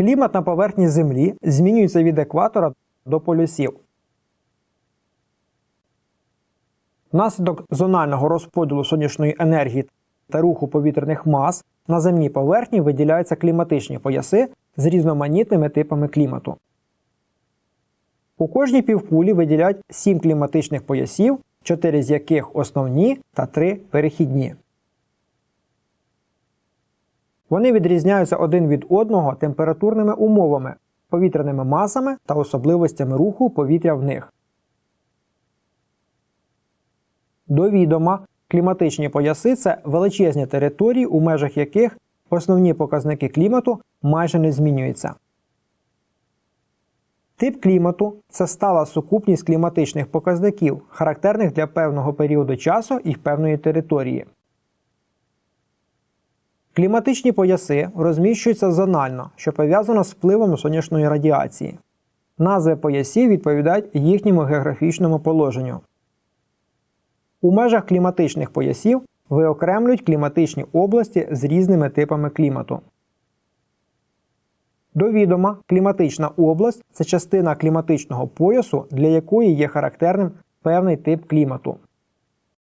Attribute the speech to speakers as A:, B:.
A: Клімат на поверхні Землі змінюється від екватора до полюсів. Внаслідок зонального розподілу сонячної енергії та руху повітряних мас на земній поверхні виділяються кліматичні пояси з різноманітними типами клімату. У кожній півкулі виділяють 7 кліматичних поясів, 4 з яких основні та 3 перехідні. Вони відрізняються один від одного температурними умовами, повітряними масами та особливостями руху повітря в них. До відома, кліматичні пояси це величезні території, у межах яких основні показники клімату майже не змінюються. Тип клімату це стала сукупність кліматичних показників, характерних для певного періоду часу і певної території. Кліматичні пояси розміщуються зонально, що пов'язано з впливом сонячної радіації. Назви поясів відповідають їхньому географічному положенню. У межах кліматичних поясів виокремлюють кліматичні області з різними типами клімату. До відома, кліматична область це частина кліматичного поясу, для якої є характерним певний тип клімату.